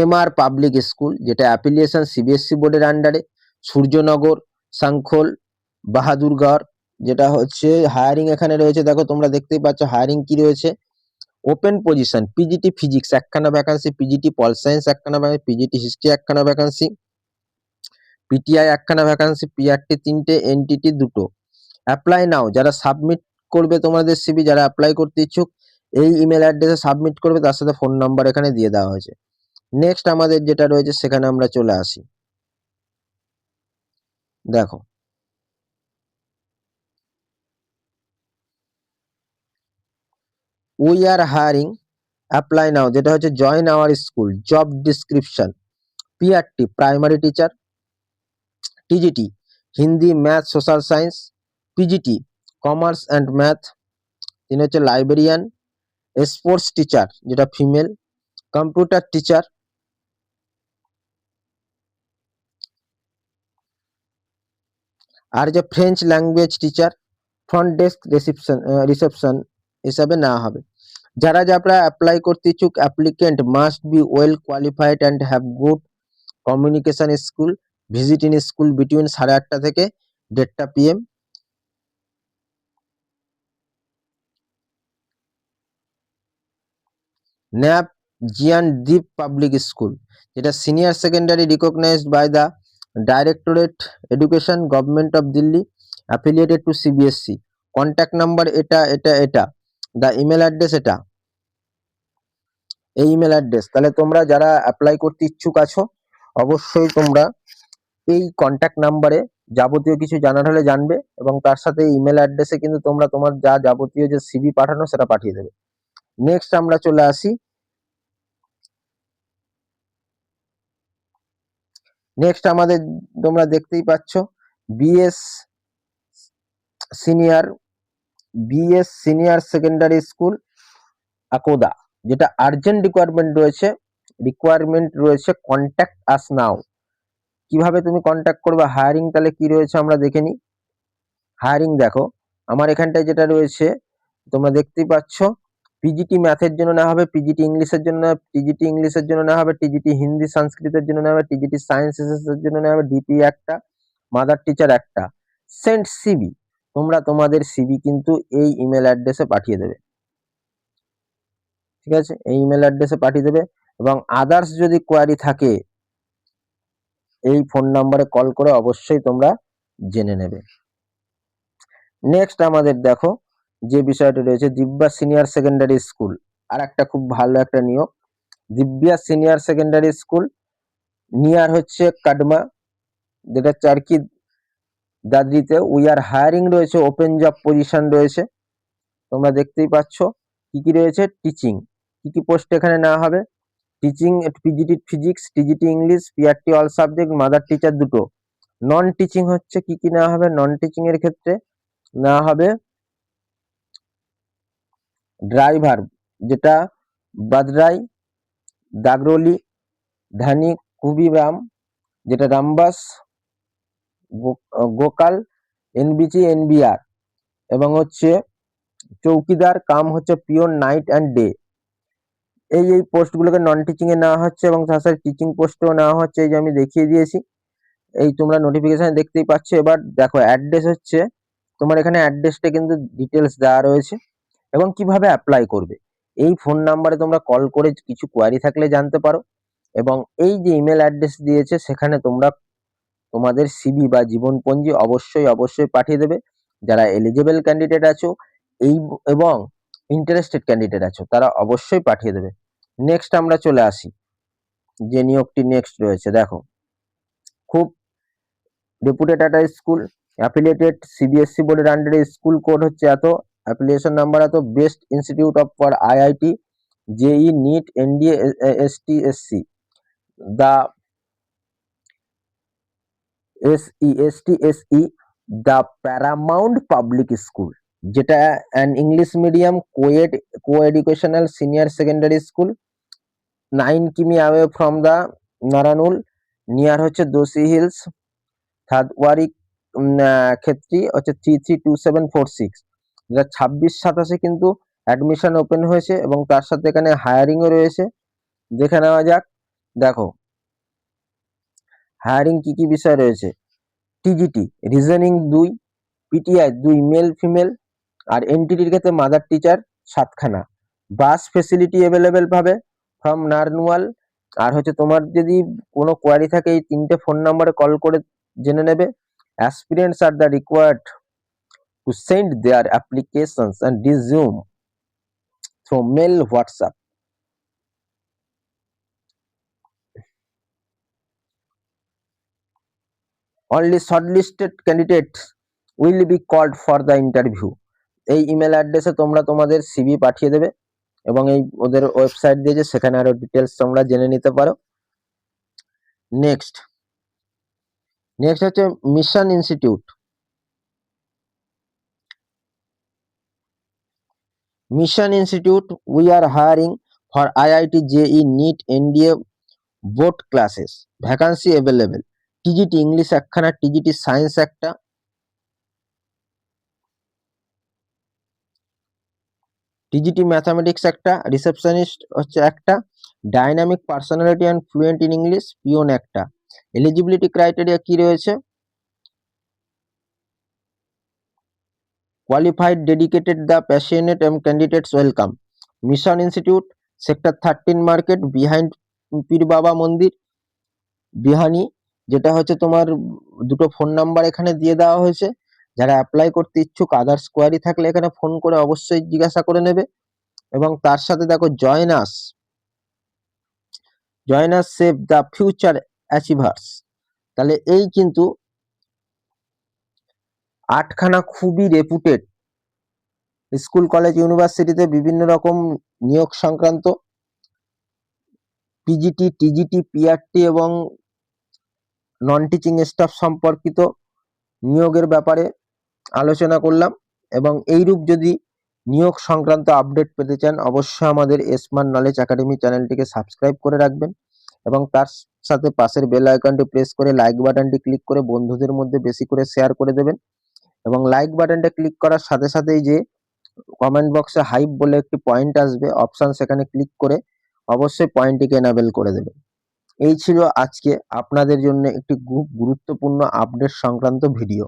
M R public school যেটা affiliation CBSE বোর্ডের আন্ডারে সূর্যনগর সাংখোল বাহাদুরগড় যেটা হচ্ছে হায়ারিং এখানে রয়েছে। দেখো, তোমরা দেখতেই পাচ্ছ হায়ারিং কি রয়েছে? ওপেন পজিশন পিজিটি ফিজিক্স একখানা ভ্যাকান্সি পিজিটি পল সায়েন্স একখানা ভ্যাকান্সি পিজিটি হিস্ট্রি একখানা ভ্যাকান্সি পিটিআই একখানা ভ্যাকান্সি পিআরটি তিনটে এনটিটি দুটো। অ্যাপ্লাই নাও যারা সাবমিট করবে তোমাদের সিবি যারা অ্যাপ্লাই করতে ইচ্ছুক, এই ইমেল অ্যাড্রেসে সাবমিট করবে, তার সাথে ফোন নাম্বার এখানে দিয়ে দেওয়া হয়েছে। নেক্সট আমাদের যেটা রয়েছে সেখানে আমরা চলে আসি। দেখো। We are hiring apply now যেটা হচ্ছে join our school job description PRT primary teacher TGT Hindi math social science PGT commerce and math তিনি হচ্ছে লাইব্রেরিয়ান স্পোর্টস টিচার যেটা ফিমেল কম্পিউটার টিচার আর যে French language teacher front desk reception reception হিসাবে নেওয়া হবে। যারা যারা অ্যাপ্লাই করতে ইচ্ছুক applicant must be well qualified and have good communication school visit in school between সাড়ে আটটা থেকে দেড়টা পিএম ন্যাপ জিয়ান দ্বীপ পাবলিক স্কুল যেটা senior secondary recognised by the directorate education government of Delhi affiliated to CBSE contact number এটা এটা এটা। The email address এটা। এই ইমেল অ্যাড্রেস তাহলে তোমরা যারা অ্যাপ্লাই করতে ইচ্ছুক আছো, অবশ্যই তোমরা এই কন্ট্যাক্ট নাম্বারে যাবতীয় কিছু জানার হলে জানবে এবং তার সাথে ইমেল অ্যাড্রেসে কিন্তু তোমরা তোমার যা যাবতীয় যে সিভি পাঠানো সেটা পাঠিয়ে দেবে। নেক্সট আমরা চলে আসি নেক্সট আমাদের তোমরা দেখতেই পাচ্ছ B S senior B S senior secondary school Akoda যেটা আর্জেন্ট রিকোয়ারমেন্ট রয়েছে রিকোয়ারমেন্ট রয়েছে কন্ট্যাক্ট আস নাও কীভাবে তুমি কন্ট্যাক্ট করবে হায়ারিং তাহলে কি রয়েছে আমরা দেখে নিই। হায়ারিং দেখো, আমার এখানটায় যেটা রয়েছে, তোমরা দেখতেই পাচ্ছ পিজিটি ম্যাথের জন্য নেওয়া হবে পিজিটি ইংলিশের জন্য টিজিটি ইংলিশের জন্য নেওয়া হবে টিজিটি হিন্দি সংস্কৃতের জন্য নেওয়া হবে টিজিটি সায়েন্সের জন্য নেওয়া হবে ডিপি একটা মাদার টিচার একটা। সেন্ট সিবি তোমরা তোমাদের সিবি কিন্তু এই ইমেল অ্যাড্রেসে পাঠিয়ে দেবে। ঠিক আছে? এই ইমেল অ্যাড্রেসে পাঠিয়ে দেবে এবং আদার্স যদি কোয়ারি থাকে, এই ফোন নাম্বারে কল করে অবশ্যই তোমরা জেনে নেবে। নেক্সট আমাদের দেখো যে বিষয়টি রয়েছে, দিব্যা সিনিয়র সেকেন্ডারি স্কুল আর একটা খুব ভালো একটা নিয়োগ। Divya senior secondary school near হচ্ছে কাডমা যেটা চারকি দাদরিতে উই আর হায়ারিং রয়েছে ওপেন জব পজিশন রয়েছে। তোমরা দেখতেই পাচ্ছ কি কি রয়েছে টিচিং কি কি পোস্ট এখানে নেওয়া হবে? Teaching PGT physics TGT English PRT all subject mother teacher দুটো। নন টিচিং হচ্ছে কি কি নেওয়া হবে? নন টিচিং এর ক্ষেত্রে নেওয়া হবে ড্রাইভার, যেটা বাদরাই দাগরলি, ধানি, কুবিরাম, যেটা রামবাস গোকাল এনবিজি এনবিআর এবং হচ্ছে চৌকিদার, কাম হচ্ছে পিওর নাইট অ্যান্ড ডে। এই এই পোস্টগুলোকে নন টিচিং এ নেওয়া হচ্ছে এবং তার সাথে টিচিং পোস্টেও নেওয়া হচ্ছে, এই যে আমি দেখিয়ে দিয়েছি। এই তোমরা নোটিফিকেশন দেখতেই পাচ্ছ। এবার দেখো অ্যাড্রেস হচ্ছে, তোমার এখানে অ্যাড্রেসটা কিন্তু ডিটেলস দেওয়া রয়েছে। এবং কীভাবে অ্যাপ্লাই করবে। এই ফোন নাম্বারে তোমরা কল করে কিছু কোয়ারি থাকলে জানতে পারো এবং এই যে ইমেল অ্যাড্রেস দিয়েছে সেখানে তোমরা তোমাদের সিবি বা জীবনপঞ্জি অবশ্যই অবশ্যই পাঠিয়ে দেবে। যারা এলিজেবল ক্যান্ডিডেট আছো, এই এবং ইন্টারেস্টেড ক্যান্ডিডেট আছো, তারা অবশ্যই পাঠিয়ে দেবে। নেক্সট আমরা চলে আসি। যে নিয়োগটি নেক্সট রয়েছে, দেখো। খুব রেপুটেড একটা স্কুল অ্যাফিলিয়েটেড সিবিএসসি বোর্ডের আন্ডারে স্কুল কোড হচ্ছে এত। অ্যাপ্লিকেশন নাম্বার এত best institute of for IIT, JEE NEET, NDA ST SC the SE ST SE the Paramount public school, যেটা an English medium coed co educational senior secondary school. Nine km away from the Narnaul, near হচ্ছে Dhosi hills. Thadwari ক্ষেত্রে হচ্ছে three three two seven four six. যেটা ছাব্বিশ সাতাশে কিন্তু admission open হয়েছে এবং তার সাথে এখানে হায়ারিংও রয়েছে। দেখে নেওয়া যাক, দেখো। হায়ারিং কি কি বিষয় রয়েছে? টিজিটি রিজনিং দুই পিটিআই দুই মেল ফিমেল আর এনটিটির ক্ষেত্রে মাদার টিচার সাতখানা। বাস ফেসিলিটি অ্যাভেলেবেল পাবে ফ্রম নারনুয়াল আর হচ্ছে তোমার যদি কোনো কোয়ারি থাকে এই তিনটে ফোন নাম্বারে কল করে জেনে নেবে। Aspirants are the required to send their applications and resume through mail WhatsApp only shortlisted candidates will be called for the interview. এই ইমেল অ্যাড্রেসে তোমরা তোমাদের সিভি পাঠিয়ে দেবে এবং এই ওদের ওয়েবসাইট দিয়ে দিয়েছে সেখানে আরও ডিটেলস তোমরা জেনে নিতে পারো। নেক্সট নেক্সট হচ্ছে mission institute mission institute we are hiring for IIT JEE NEET NDA board classes vacancy available TGT English একখানা টিজিটি সায়েন্স একটা। টিজিটি ম্যাথামেটিক্স একটা রিসেপশনিস্ট হচ্ছে একটা dynamic personality and fluent in English peon একটা। Eligibility criteria কি রয়েছে? Qualified, dedicated the passionate and candidates welcome. Mission institute, sector 13 market, behind পীর বাবা মন্দির বিহানি যেটা হচ্ছে তোমার দুটো ফোন নাম্বার এখানে দিয়ে দেওয়া হয়েছে। যারা অ্যাপ্লাই করতে ইচ্ছুক আদার্স কোয়ারি থাকলে এখানে ফোন করে অবশ্যই জিজ্ঞাসা করে নেবে। এবং তার সাথে দেখো join us join us save the future achievers তাহলে এই কিন্তু আটখানা খুবই রেপুটেড স্কুল কলেজ ইউনিভার্সিটিতে বিভিন্ন রকম নিয়োগ সংক্রান্ত পিজিটি টিজিটি পিআরটি এবং নন টিচিং স্টাফ সম্পর্কিত নিয়োগের ব্যাপারে আলোচনা করলাম এবং এইরূপ যদি নিয়োগ সংক্রান্ত আপডেট পেতে চান, অবশ্যই আমাদের স্মার্ট নলেজ একাডেমি চ্যানেলটিকে সাবস্ক্রাইব করে রাখবেন এবং তার সাথে পাশের বেল আইকনটি প্রেস করে লাইক বাটনটি ক্লিক করে বন্ধুদের মধ্যে বেশি করে শেয়ার করে দেবেন। এবং লাইক বাটনটা ক্লিক করার সাথে সাথেই যে কমেন্ট বক্সে হাইপ বলে একটি পয়েন্ট আসবে অপশান সেখানে ক্লিক করে অবশ্যই পয়েন্টটিকে এনাবেল করে দেবে। এই ছিল আজকে আপনাদের জন্য একটি খুব গুরুত্বপূর্ণ আপডেট সংক্রান্ত ভিডিও